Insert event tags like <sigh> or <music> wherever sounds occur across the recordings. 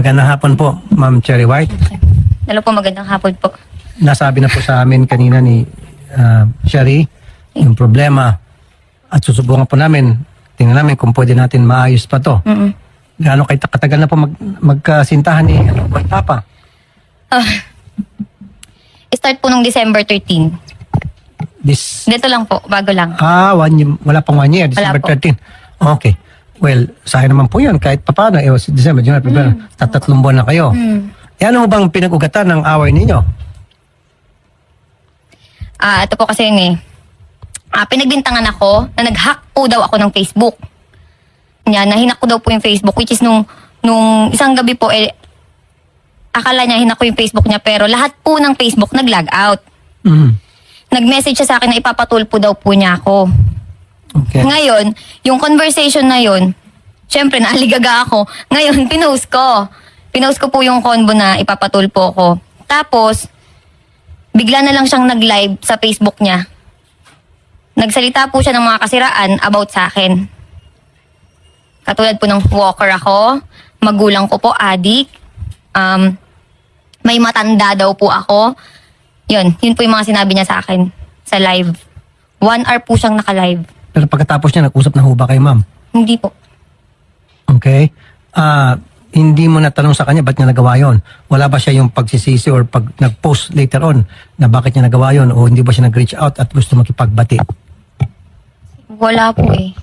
Magandang hapon po, Ma'am Cherry White. Hello po, magandang hapon po. Nasabi na po sa amin kanina ni ah, Cherry yung problema at susubukan po namin, tingnan namin kung pwede natin maayos pa to. Mm-mm. Gaano kay katagal na po mag, magkasintahan ni ano, Papa? Ah, start po nung December 13. This, Dito lang po, bago lang. ah, one, year- wala pang one year, December po. 13. Okay. Well, sa akin naman po yun, kahit papaano, eh, was December, January, February, tatatlong buwan na kayo. Mm. Eh, ano bang pinag-ugatan ng away ninyo? Ah, ito po kasi yun eh. Ah, pinagbintangan ako na nag-hack po daw ako ng Facebook. Yan, nahinak ko daw po yung Facebook which is nung nung isang gabi po eh akala niya hinak ko yung Facebook niya pero lahat po ng Facebook nag-log out. Mm. Nag-message siya sa akin na ipapatulpo daw po niya ako. Okay. Ngayon, yung conversation na yun, syempre naaligaga ako. Ngayon, <laughs> pinost ko. Pinost ko po yung convo na ipapatulpo ko. Tapos, bigla na lang siyang nag-live sa Facebook niya. Nagsalita po siya ng mga kasiraan about sa akin. Katulad po ng walker ako, magulang ko po, adik, um, may matanda daw po ako. Yun, yun po yung mga sinabi niya sa akin sa live. One hour po siyang naka-live. Pero pagkatapos niya, nag-usap na ho ba kay ma'am? Hindi po. Okay? Ah, hindi mo natanong sa kanya ba't niya nagawa yon? Wala ba siya yung pagsisisi or pag nag-post later on na bakit niya nagawa yon o hindi ba siya nag-reach out at gusto makipagbati? Wala po eh.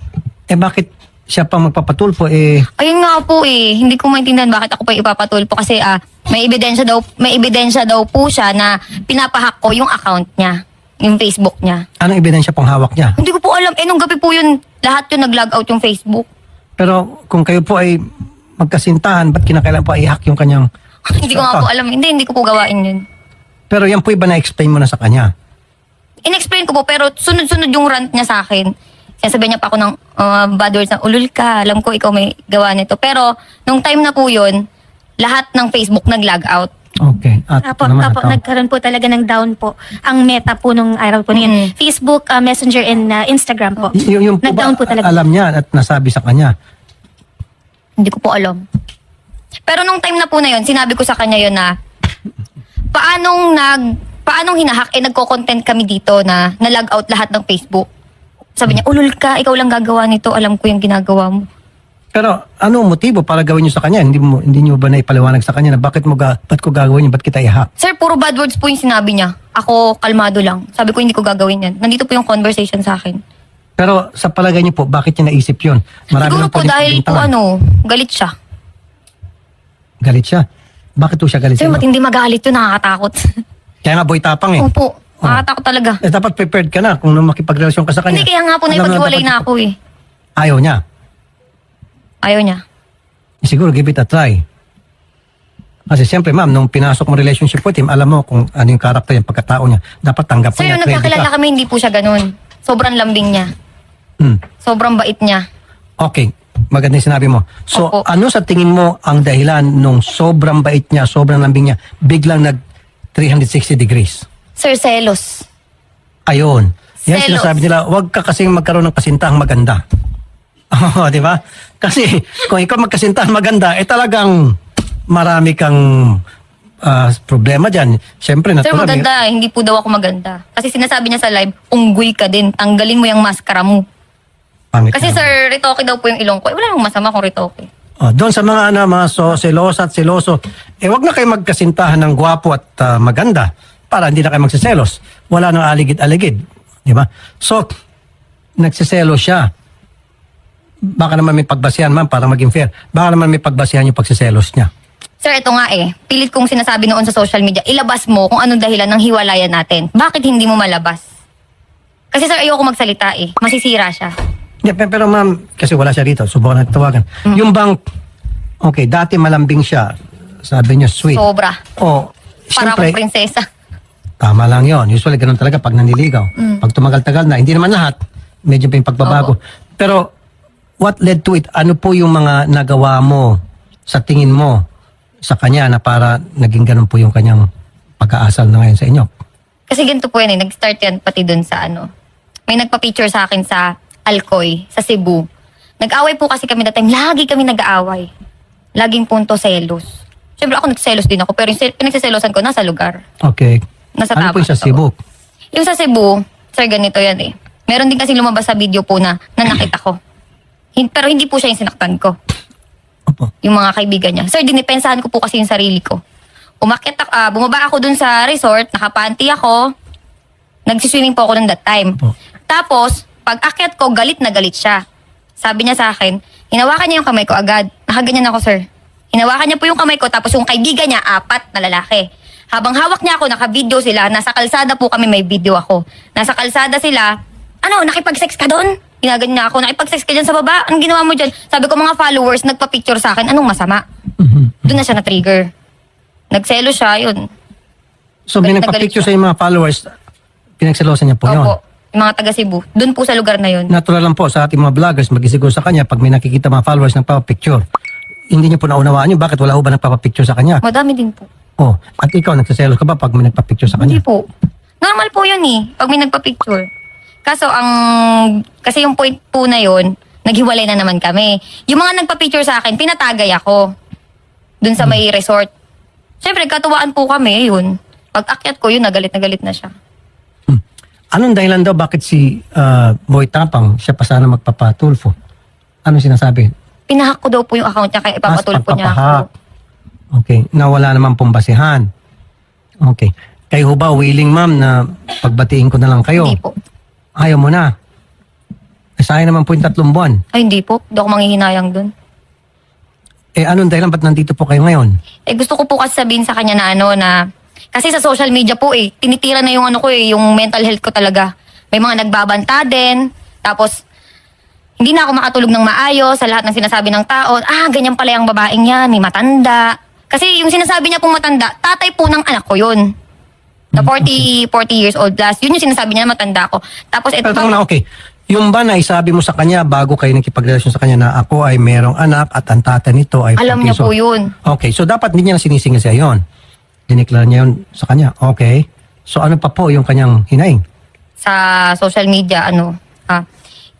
Eh bakit siya pang magpapatulpo eh Ayun nga po eh. Hindi ko maintindihan bakit ako pa ipapatulpo kasi ah may ebidensya daw may ebidensya daw po siya na pinapahack ko yung account niya, yung Facebook niya. anong ebidensya pang hawak niya? Hindi ko po alam. Eh nung gabi po yun, lahat yung nag-log out yung Facebook. Pero kung kayo po ay magkasintahan, ba't kinakailan po i-hack yung kanyang hindi ko nga po alam. Hindi, hindi ko po gawain yun. Pero yan po iba na-explain mo na sa kanya. In-explain ko po pero sunod-sunod yung rant niya sa akin. Sinasabi niya pa ako ng uh, bad words na ulul ka, alam ko ikaw may gawa nito. Pero nung time na po yun, lahat ng Facebook nag-log out. Okay. At Apo, naman, apo, ito. nagkaroon po talaga ng down po. Ang meta po nung araw po na yun. Mm. Facebook, uh, Messenger, and uh, Instagram po. Y- yung, yung po ba, Nag-down po talaga. alam niya at nasabi sa kanya. Hindi ko po alam. Pero nung time na po na yun, sinabi ko sa kanya yun na paanong nag paanong hinahack eh nagko-content kami dito na na-log out lahat ng Facebook. Sabi niya, ulul ka, ikaw lang gagawa nito, alam ko yung ginagawa mo. Pero ano ang motibo para gawin niyo sa kanya? Hindi mo hindi niyo ba naipaliwanag sa kanya na bakit mo ga, ba't ko gagawin yun? Ba't kita i-hack? Sir, puro bad words po yung sinabi niya. Ako, kalmado lang. Sabi ko, hindi ko gagawin yan. Nandito po yung conversation sa akin. Pero sa palagay niyo po, bakit niya naisip yun? Siguro nang po pwedeng dahil po pagbintangan. ano, galit siya. Galit siya. Bakit po siya galit Sir, sa'yo? matindi magalit yun, nakakatakot. <laughs> Kaya nga boy tapang eh. Opo, nakakatakot talaga. Eh dapat prepared ka na kung nung makipagrelasyon ka sa kanya. Hindi, kaya nga po Alam mo naipag-iwalay dapat- na ako eh. Ayaw niya. Ayaw niya. Siguro give it a try. Kasi siyempre ma'am, nung pinasok mo relationship with him, alam mo kung ano yung karakter yung pagkatao niya. Dapat tanggap mo Sir, niya. nung ready nagkakilala ka. kami, hindi po siya ganun. Sobrang lambing niya. Hmm. Sobrang bait niya. Okay, maganda yung sinabi mo. So, Opo. ano sa tingin mo ang dahilan nung sobrang bait niya, sobrang lambing niya, biglang nag 360 degrees? Sir, selos. Ayun. Yan Selos. sinasabi nila, huwag ka kasing magkaroon ng kasintahang maganda. Oo, di ba? Kasi kung ikaw magkasintahan maganda, eh talagang marami kang ah, problema dyan. Siyempre, Sir, natural. maganda. eh. Hindi po daw ako maganda. Kasi sinasabi niya sa live, unggoy ka din. Tanggalin mo yung maskara mo. Pangit Kasi naman. sir, ritoke daw po yung ilong ko. Eh, wala namang masama kung ritoke. Oh, doon sa mga ano, mga so, selosa at seloso, eh wag na kayo magkasintahan ng gwapo at ah, maganda para hindi na kayo magsiselos. Wala nang aligid-aligid. Di ba? So, nagsiselos siya. Baka naman may pagbasihan, ma'am, para maging fair. Baka naman may pagbasihan yung pagsiselos niya. Sir, ito nga eh. Pilit kong sinasabi noon sa social media, ilabas mo kung anong dahilan ng hiwalayan natin. Bakit hindi mo malabas? Kasi sir, ayoko magsalita eh. Masisira siya. Yeah, pe- pero ma'am, kasi wala siya rito, subukan natin tawagan. Yung bang, okay, dati malambing siya, sabi niya sweet. Sobra. oh, Para siyempre, akong prinsesa. Tama lang yon. Usually ganun talaga pag naniligaw. Mm. Pag tumagal-tagal na, hindi naman lahat, medyo pa yung pagbabago. Pero what led to it? Ano po yung mga nagawa mo sa tingin mo sa kanya na para naging ganun po yung kanyang pag-aasal na ngayon sa inyo? Kasi ganito po yan eh. Nag-start yan pati dun sa ano. May nagpa-picture sa akin sa Alcoy, sa Cebu. Nag-away po kasi kami time. Lagi kami nag-aaway. Laging punto selos. Siyempre ako nagselos din ako, pero yung sel- pinagsiselosan ko nasa lugar. Okay. Nasa ano po yung sa. Cebu? Yung sa Cebu, sir, ganito yan eh. Meron din kasi lumabas sa video po na nanakit ako. Hin- pero hindi po siya yung sinaktan ko. Opo. Yung mga kaibigan niya. Sir, dinipensahan ko po kasi yung sarili ko. Umakit ako, ah, bumaba ako dun sa resort, nakapanty ako, nagsiswimming po ako nung that time. Opo. Tapos, pag akyat ko, galit na galit siya. Sabi niya sa akin, hinawakan niya yung kamay ko agad. Nakaganyan ako, sir. Hinawakan niya po yung kamay ko, tapos yung kaibigan niya, apat na lalaki. Habang hawak niya ako, naka-video sila. Nasa kalsada po kami, may video ako. Nasa kalsada sila, ano, nakipag-sex ka doon? Ginaganyan niya ako, nakipag-sex ka dyan sa baba? Anong ginawa mo dyan? Sabi ko, mga followers, nagpa-picture sa akin, anong masama? Mhm. Doon na siya na-trigger. Nagselo siya, yun. So, may Galit na nagpa-picture galit sa mga followers, pinagselosan niya po yun. Opo, yung mga taga Cebu. Doon po sa lugar na yun. Natural lang po sa ating mga vloggers, mag-isiguro sa kanya pag may nakikita mga followers ng picture Hindi niyo po naunawaan yun, bakit wala ho ba nagpapapicture sa kanya? Madami din po. Oh, at ikaw, nagsaselos ka ba pag may nagpa-picture sa Hindi kanya? po. Normal po yun eh, pag may nagpa-picture. Kaso ang, kasi yung point po na yun, naghiwalay na naman kami. Yung mga nagpa-picture sa akin, pinatagay ako. Dun sa may resort. Siyempre, katuwaan po kami, yun. Pag akyat ko, yun, nagalit na galit na siya. Anong dahilan daw bakit si ah, Boy Tapang, siya pa sana magpapatulfo? Anong sinasabi? Pinahak ko daw po yung account niya, kaya ipapatulpo niya ako. pagpapahak. Okay, na wala naman pong basihan. Okay. Kayo ho ba willing ma'am na pagbatiin ko na lang kayo? Hindi po. Ayaw mo na. Eh, sayang naman po yung tatlong buwan. Ay, hindi po. Hindi ako manghihinayang dun. Eh, anong dahilan ba't nandito po kayo ngayon? Eh gusto ko po kasi sabihin sa kanya na ano na kasi sa social media po eh tinitira na yung ano ko eh yung mental health ko talaga. May mga nagbabanta din. Tapos hindi na ako makatulog ng maayos sa lahat ng sinasabi ng tao. Ah, ganyan pala yung babaeng yan, may matanda. Kasi yung sinasabi niya pong matanda, tatay po ng anak ko yun. Na 40, 40 years old plus. Yun yung sinasabi niya na matanda ko. Tapos ito Pero tanong na, okay. Yung ba na isabi mo sa kanya bago kayo nakipagrelasyon sa kanya na ako ay merong anak at ang tata nito ay alam niya pagkiso? po yun. Okay, so dapat hindi niya na sinisingil siya yon. Diniklara niya yun sa kanya. Okay. So ano pa po yung kanyang hinaing? sa social media, ano, ah,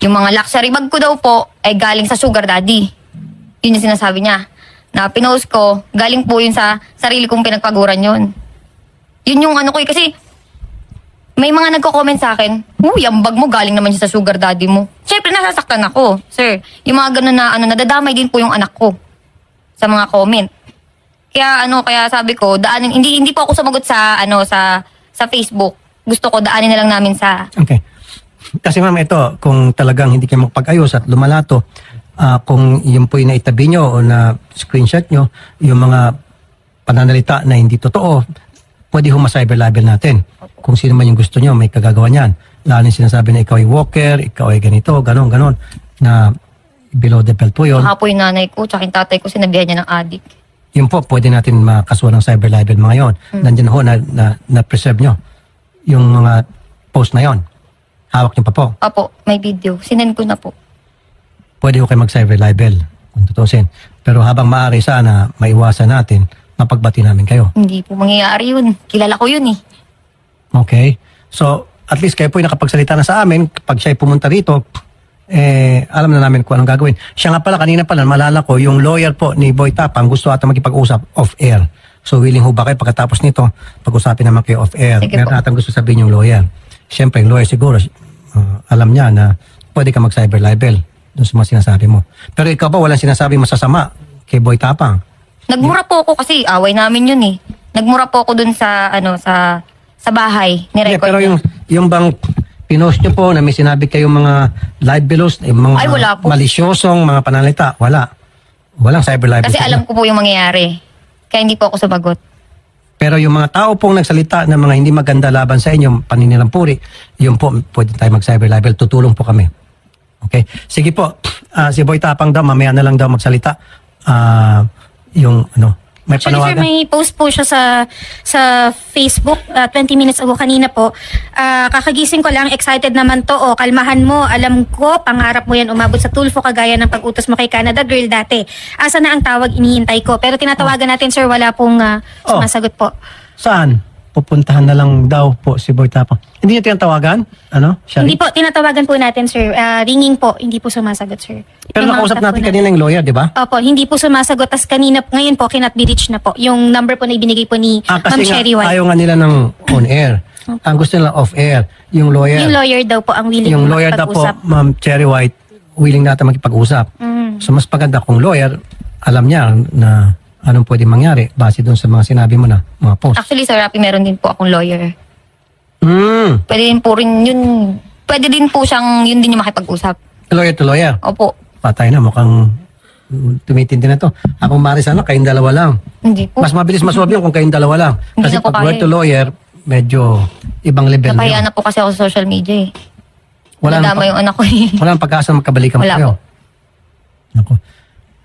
yung mga luxury bag ko daw po ay galing sa sugar daddy. Yun yung sinasabi niya. Na pinost ko, galing po yun sa sarili kong pinagpaguran yun. Yun yung ano ko eh, kasi may mga nagko-comment sa akin, Uy, ang bag mo galing naman siya sa sugar daddy mo. Siyempre, nasasaktan ako, sir. Yung mga ganun na, ano, nadadamay din po yung anak ko sa mga comment. Kaya ano, kaya sabi ko, daanin, hindi hindi po ako sumagot sa ano sa sa Facebook. Gusto ko daanin na lang namin sa Okay. Kasi ma'am, ito, kung talagang hindi kayo magpag-ayos at lumalato, ah, kung yun po yung naitabi nyo o na screenshot nyo, yung mga pananalita na hindi totoo, pwede ho ma-cyber libel natin. Kung sino man yung gusto nyo, may kagagawa niyan. Lalo yung sinasabi na ikaw ay walker, ikaw ay ganito, ganon, ganon, na below the belt po yun. Baka po yung nanay ko, tsaka yung tatay ko, sinabihan niya ng adik. Yun po, pwede natin makasuhan ng cyber libel mga yon. Nandiyan ho na, na, na-preserve nyo yung mga post na yon. Hawak nyo pa po. Opo, may video. Sinend ko na po. pwede ko kayo mag-cyber libel kung tutusin. Pero habang maaari sana maiwasan natin, mapagbati namin kayo. Hindi po mangyayari yun. Kilala ko yun eh. Okay? So, at least kayo po yung nakapagsalita na sa amin. Pag siya ay pumunta rito, eh, alam na namin kung anong gagawin. Siya nga pala, kanina pala, malala ko, yung lawyer po ni Boy Tapang gusto ata magkipag-usap off-air. So, willing ho ba kayo pagkatapos nito, pag-usapin naman kayo off-air. Sige Meron po. atang gusto sabihin yung lawyer. Siyempre, yung lawyer siguro, uh, alam niya na pwede ka mag-cyber libel doon sa mga sinasabi mo. Pero ikaw ba walang sinasabi masasama kay Boy Tapang? Nagmura po ako kasi away namin yun eh. Nagmura po ako dun sa, ano, sa, sa bahay. Hindi, Nirecord pero yung, yung bang pinost nyo po na may sinabi kayong mga live belows, eh, mga Ay, wala po. malisyosong mga panalita, wala. Walang cyber libel. Kasi alam ko po yung mangyayari. Kaya hindi po ako sumagot. Pero yung mga tao pong nagsalita ng mga hindi maganda laban sa inyo, paninilampuri, yun po, pwede tayo mag-cyber libel. Tutulong po kami. Okay? Sige po. Ah, si Boy Tapang daw, mamaya na lang daw magsalita. Ah, yung, ano, may Actually, sir, panawagan. may post po siya sa sa Facebook uh, 20 minutes ago kanina po. Ah, kakagising ko lang, excited naman to. O, kalmahan mo. Alam ko, pangarap mo yan umabot sa Tulfo kagaya ng pag-utos mo kay Canada Girl dati. Asa na ang tawag, iniintay ko. Pero tinatawagan natin, sir, wala pong ah, Oh. sumasagot po. Saan? Pupuntahan na lang daw po si Boy Tapang. Hindi niya tinatawagan? Ano? Shari? Hindi po, tinatawagan po natin, sir. Ah, ringing po, hindi po sumasagot, sir. Pero nakausap staff po natin kanina yung lawyer, di ba? Opo, hindi po sumasagot. Tapos kanina, ngayon po, cannot be reached na po. Yung number po na ibinigay po ni Ah, Ma'am kasi Sherry White. ayaw nga nila ng on-air. Ang gusto nila off-air. Yung lawyer, Yung lawyer daw po ang willing yung lawyer daw po, makipag-usap. Ma'am Cherry White, willing natin makipag-usap. Mm. So mas paganda kung lawyer, alam niya na anong pwede mangyari base doon sa mga sinabi mo na mga post. Actually, Sir Rapi, meron din po akong lawyer. Mm. Pwede din po rin yun, pwede din po siyang, yun din yung makipag-usap. Lawyer to lawyer. Opo. Patay na, mukhang tumitindi na to. Ako Maris, ano, kayong dalawa lang. Hindi po. Mas mabilis masolve yun kung kayong dalawa lang. Hindi Kasi na po pag kaya lawyer to lawyer, medyo ibang level na Napahiya na po kasi ako sa social media eh. Wala Nadama yung anak ko eh. Wala nang pag-asa magkabalikan Wala kayo. po.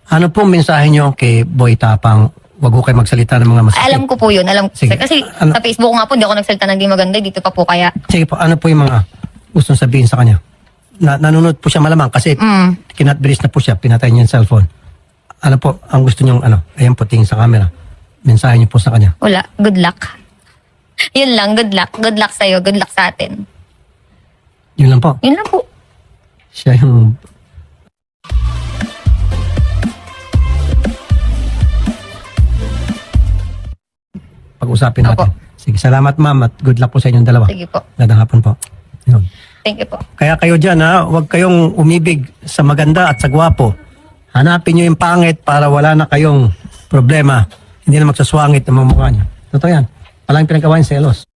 Ano po mensahe nyo kay Boy Tapang? Huwag ko kayo magsalita ng mga masakit. Alam ko po yun. Alam ko. Sige. Kasi Ano- sa Facebook nga po, hindi ako nagsalita ng di maganda. Dito pa po kaya. Sige po, ano po yung mga gustong sabihin sa kanya? Na, nanunod po siya malamang kasi Mm. kinatbilis na po siya, pinatay niya yung cellphone. Ano po, ang gusto niyong ano? Ayan po, tingin sa camera. Mensahe niyo po sa kanya. Wala. Good luck. <laughs> Yun lang. Good luck. Good luck sa'yo. Good luck sa atin. Yun lang po. Yun lang po. Siya yung... Pag-usapin natin. Opo. Sige, salamat ma'am at good luck po sa inyong dalawa. Sige po. Gandang hapon po. Yun. Thank you po. Kaya kayo dyan ha, huwag kayong umibig sa maganda at sa gwapo. Hanapin nyo yung pangit para wala na kayong problema. Hindi na magsaswangit ng mga mukha nyo. Totoo yan. Walang pinagawa yung selos.